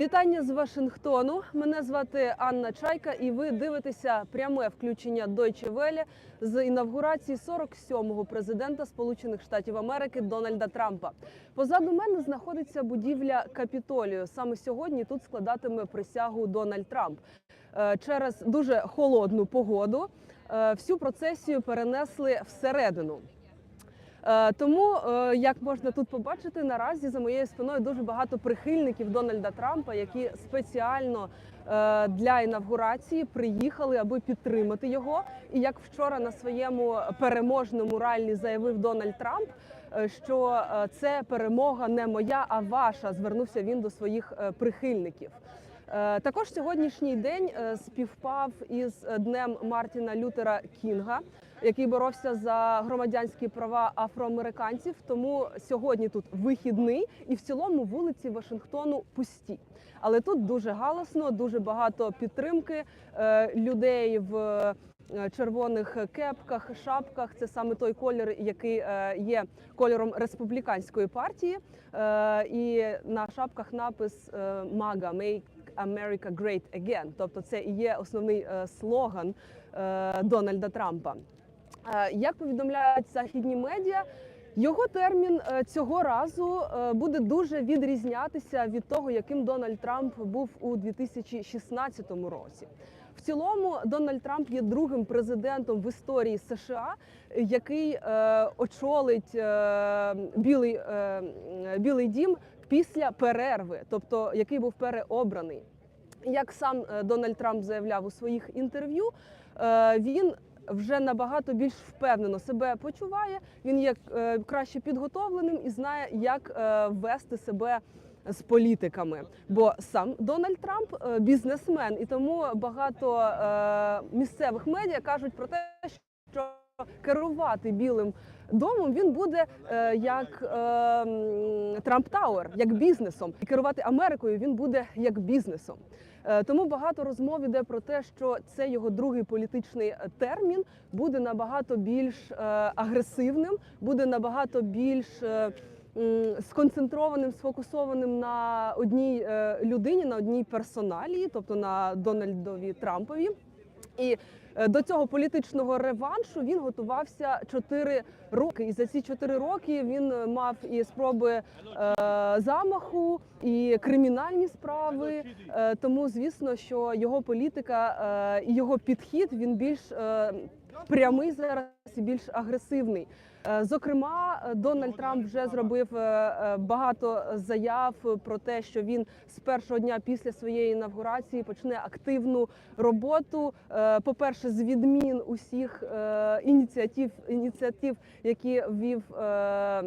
Вітання з Вашингтону. Мене звати Анна Чайка, і ви дивитеся пряме включення Deutsche Welle з інавгурації 47-го президента Сполучених Штатів Америки Дональда Трампа. Позаду мене знаходиться будівля Капітолію. Саме сьогодні тут складатиме присягу Дональд Трамп. Е, Через дуже холодну погоду е, всю процесію перенесли всередину. Е, Тому, е, як можна тут побачити, наразі за моєю спиною дуже багато прихильників Дональда Трампа, які спеціально е, для інавгурації приїхали, аби підтримати його. І як вчора на своєму переможному раллі заявив Дональд Трамп, що це перемога не моя, а ваша. Звернувся він до своїх прихильників. Е, Також сьогоднішній день е, співпав із е, днем Мартіна Лютера Кінга, який боровся за громадянські права афроамериканців. Тому сьогодні тут вихідний, і в цілому вулиці Вашингтону пусті. Але тут дуже галасно, дуже багато підтримки людей в червоних кепках, шапках. Це саме той колір, який є кольором республіканської партії. І на шапках напис MAGA – Make America Great Again. Тобто це і є основний е, слоган е, Дональда Трампа. Е, Як повідомляють західні медіа, його термін цього разу буде дуже відрізнятися від того, яким Дональд Трамп був у 2016 році. В цілому Дональд Трамп є другим президентом в історії США, який е, очолить е, білий, е, білий дім після перерви, тобто який був переобраний. Як сам е, Дональд Трамп заявляв у своїх інтерв'ю, е, він вже набагато більш впевнено себе почуває. Він є е, краще підготовленим і знає, як вести себе з політиками. Бо сам Дональд Трамп бізнесмен, і тому багато е, місцевих медіа кажуть про те, керувати білим домом він буде е, як е, Трамп Тауер, як бізнесом, і керувати Америкою він буде як бізнесом. Е, Тому багато розмов іде про те, що це його другий політичний е, термін буде набагато більш е, агресивним, буде набагато більш е, сконцентрованим, сфокусованим на одній е, людині, на одній персоналії, тобто на Дональдові Трампові. І до цього політичного реваншу він готувався 4 роки. І за ці 4 роки він е, мав і спроби е, замаху, і кримінальні справи. Е, тому, звісно, що його політика е, і його підхід він більш е, прямий зараз і більш агресивний. Е, Зокрема, е, Дональд Трамп вже зробив е, е, багато заяв про те, що він з першого дня після своєї інавгурації почне активну роботу. Е, По-перше, з відмін усіх е, ініціатив, ініціатив, які ввів. е,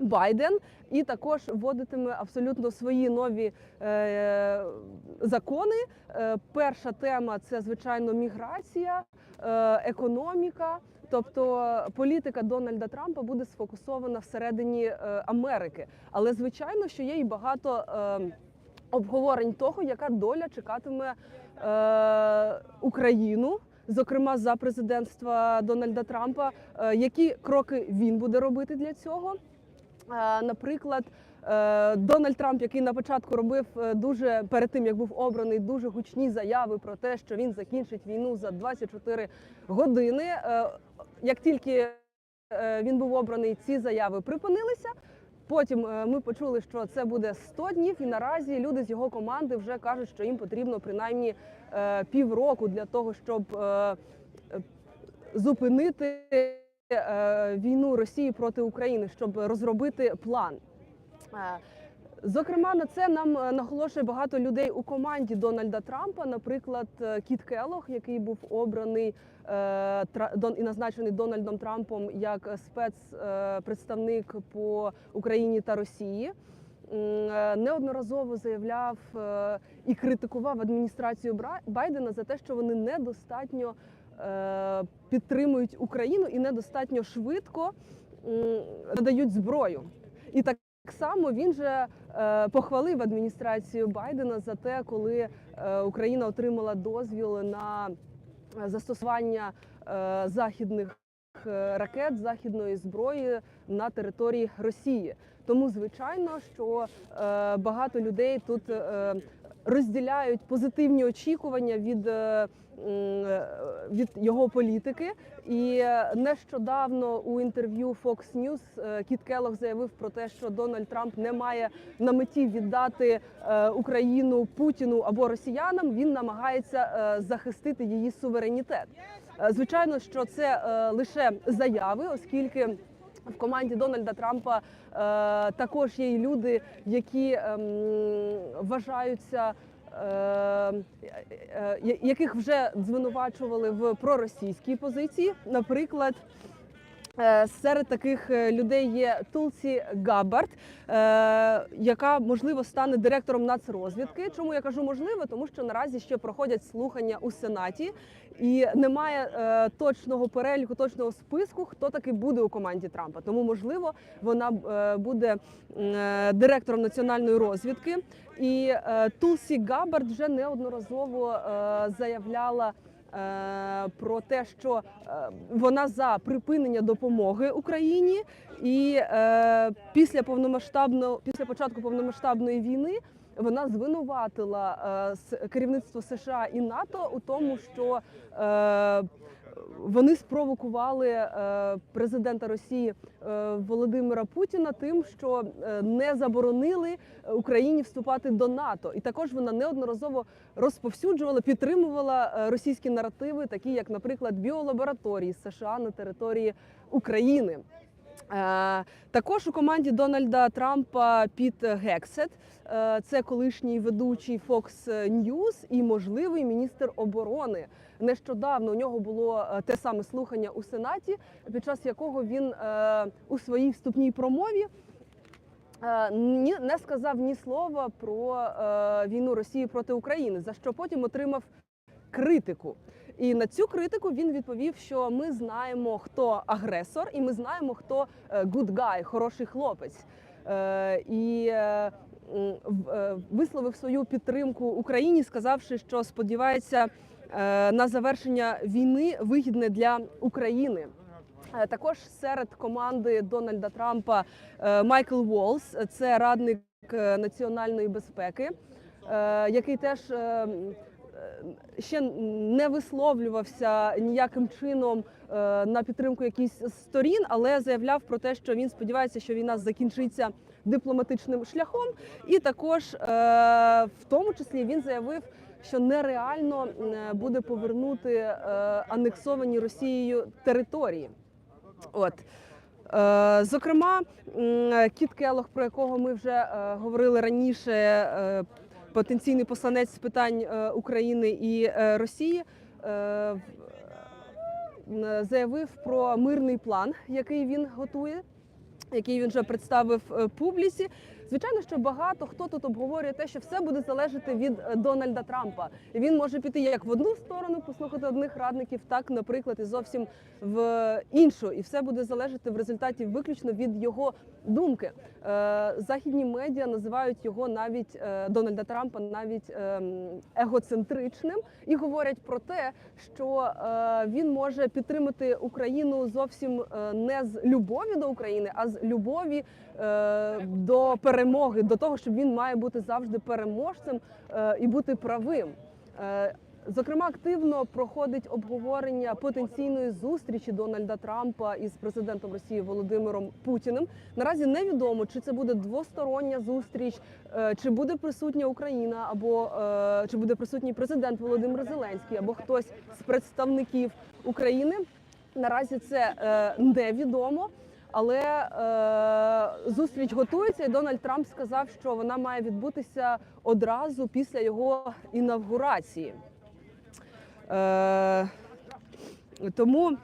Байден і також вводитиме абсолютно свої нові е, закони. Е, перша тема це звичайно міграція, е, економіка. Тобто політика Дональда Трампа буде сфокусована всередині е, Америки. Але звичайно, що є і багато е, обговорень того, яка доля чекатиме е, Україну. Зокрема, за президентства Дональда Трампа, Е, які кроки він буде робити для цього. Е, Наприклад, е, Дональд Трамп, який на початку робив дуже перед тим, як був обраний, дуже гучні заяви про те, що він закінчить війну за 24 години. Як тільки він був обраний, ці заяви припинилися. Потім е, ми почули, що це буде 100 днів, і наразі люди з його команди вже кажуть, що їм потрібно принаймні е, півроку для того, щоб е, зупинити війну Росії проти України, щоб розробити план. Зокрема, на це нам е, наголошує багато людей у команді Дональда Трампа. Наприклад, е, Кіт Келлог, який був обраний е, і назначений Дональдом Трампом як спецпредставник по Україні та Росії. Неодноразово заявляв і критикував адміністрацію Байдена за те, що вони недостатньо підтримують Україну і недостатньо швидко надають зброю. І так само він же е, похвалив адміністрацію Байдена за те, коли е, Україна отримала дозвіл на е, застосування західних ракет західної зброї на території Росії. Тому звичайно, що багато людей тут розділяють позитивні очікування від. Е, е, Від його політики, і е, нещодавно у інтерв'ю Fox News е, Кіт Келлог заявив про те, що Дональд Трамп не має на меті віддати е, Україну Путіну або росіянам. Він намагається е, захистити її суверенітет. Е, Звичайно, що це е, лише заяви, оскільки в команді Дональда Трампа е, також є й люди, які ем, вважаються. Е, е, я- яких вже звинувачували в проросійській позиції, наприклад. Е, Серед таких е, людей є Тулсі Габбард, е, яка можливо стане директором нацрозвідки. Чому я кажу можливо? Тому що наразі ще проходять слухання у сенаті, і немає точного переліку, точного списку, хто таки буде у команді Трампа. Тому можливо вона буде директором національної розвідки. І Тулсі Габбард вже неодноразово заявляла. Е, Про те, що е, вона за припинення допомоги Україні, і е, після повномасштабного, після початку повномасштабної війни вона звинуватила керівництво США і НАТО у тому, що вони спровокували е, президента Росії е, Володимира Путіна тим, що е, не заборонили Україні вступати до НАТО, і також вона неодноразово розповсюджувала, підтримувала російські наративи, такі як, наприклад, біолабораторії США на території України. Е, Також у команді Дональда Трампа Піт Гексет, е, це колишній ведучий Fox News і можливий міністр оборони. Нещодавно у нього було е, те саме слухання у Сенаті, під час якого він у своїй вступній промові не сказав ні слова про війну Росії проти України, за що потім отримав критику. І на цю критику він відповів, що ми знаємо, хто агресор, і ми знаємо, хто е, good guy, хороший хлопець. Е, І е, висловив свою підтримку Україні, сказавши, що сподівається на завершення війни вигідне для України. Також серед команди Дональда Трампа Майкл Волс, це радник національної безпеки, який теж ще не висловлювався ніяким чином е, на підтримку якихось сторін, але заявляв про те, що він сподівається, що війна закінчиться дипломатичним шляхом. І також, е, в тому числі, він заявив, що нереально е, буде повернути е, анексовані Росією території. От. Е, Зокрема, Кіт Келох, про якого ми вже е, говорили раніше, е, потенційний посланець з питань е, України і е, Росії, е, заявив про мирний план, який він готує, який він вже представив публіці. Звичайно, що багато хто тут обговорює те, що все буде залежати від Дональда Трампа. Він може піти як в одну сторону, послухати одних радників, так, наприклад, і зовсім в іншу. І все буде залежати в результаті виключно від його думки. Е, Західні медіа називають його навіть е, Дональда Трампа навіть ем, егоцентричним і говорять про те, що е, він може підтримати Україну зовсім не з любові до України, а з любові до перемоги, до того, що він має бути завжди переможцем і бути правим. Зокрема, активно проходить обговорення потенційної зустрічі Дональда Трампа із президентом Росії Володимиром Путіним. Наразі невідомо, чи це буде двостороння зустріч, е, чи буде присутня Україна, або е, чи буде присутній президент Володимир Зеленський, або хтось з представників України. Наразі це е, невідомо. Але е, зустріч готується, і Дональд Трамп сказав, що вона має відбутися одразу після його інавгурації. Е, тому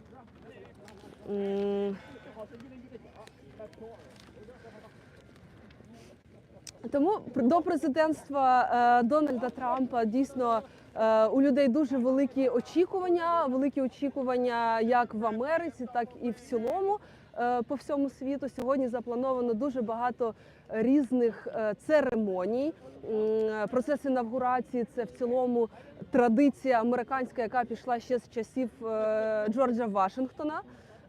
Тому до президентства е, Дональда Трампа дійсно е, у людей дуже великі очікування, великі очікування як в Америці, так і в цілому по всьому світу. Сьогодні заплановано дуже багато різних е, церемоній. Процес інавгурації це в цілому традиція американська, яка пішла ще з часів е, Джорджа Вашингтона.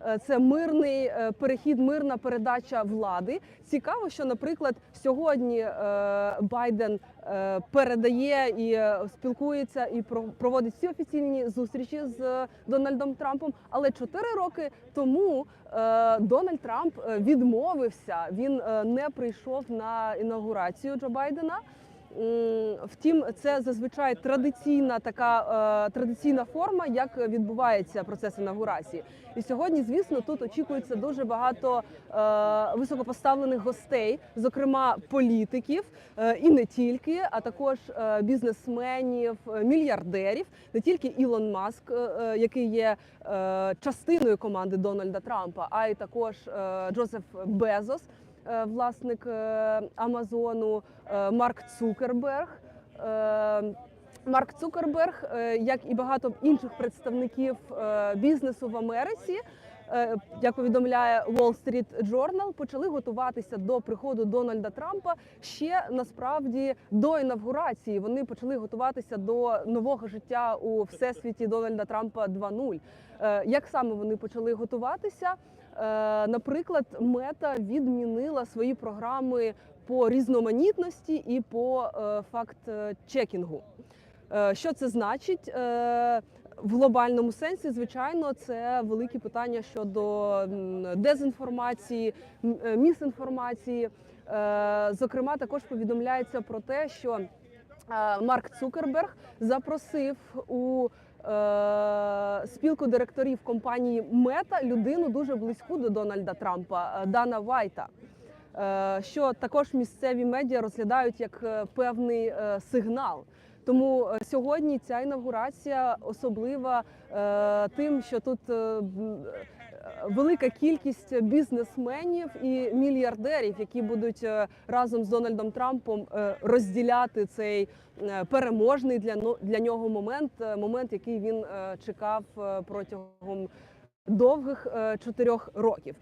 Е, Це мирний е, перехід, мирна передача влади. Цікаво, що, наприклад, сьогодні е, Байден передає і спілкується і про- проводить всі офіційні зустрічі з Дональдом Трампом. Але чотири роки тому Дональд Трамп відмовився. Він не прийшов на інаугурацію Джо Байдена. Втім, це зазвичай традиційна така е, традиційна форма, як відбувається процес інаугурації. І сьогодні, звісно, тут очікується дуже багато е, високопоставлених гостей, зокрема політиків, е, і не тільки, а також бізнесменів, мільярдерів, не тільки Ілон Маск, який є частиною команди Дональда Трампа, а й також Джозеф Безос власник е, Амазону, е, Марк Цукерберг. Е, Марк Цукерберг, е, як і багато інших представників е, бізнесу в Америці, е, як повідомляє Wall Street Journal, почали готуватися до приходу Дональда Трампа ще насправді до інавгурації. Вони почали готуватися до нового життя у всесвіті Дональда Трампа 2.0. Е, Як саме вони почали готуватися? Е, Наприклад, мета відмінила свої програми по різноманітності і по е, факт-чекінгу. Е, Що це значить? В глобальному сенсі, звичайно, це великі питання щодо дезінформації, місінформації. Зокрема, також повідомляється про те, що Марк Цукерберг запросив у спілку директорів компанії Мета людину дуже близьку до Дональда Трампа е, Дана Вайта. е, Що також місцеві медіа розглядають як е, певний е, сигнал. Тому е, сьогодні ця інавгурація особлива е, тим, що тут е, е, велика кількість бізнесменів і мільярдерів, які будуть е, разом з Дональдом Трампом е, розділяти цей е, переможний для для нього момент, момент, який він чекав протягом. Довгих чотирьох років,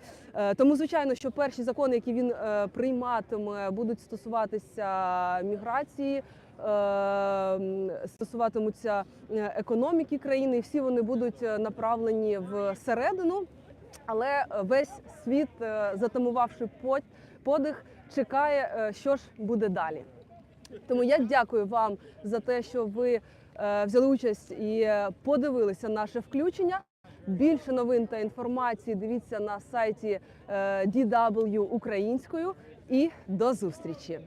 тому звичайно, що перші закони, які він прийматиме, будуть стосуватися міграції, стосуватимуться економіки країни. і Всі вони будуть направлені всередину. Але е, весь світ, е, затамувавши подих, чекає, е, що ж буде далі. Тому я дякую вам за те, що ви взяли участь і подивилися наше включення. Більше новин та інформації дивіться на сайті DW українською. І до зустрічі!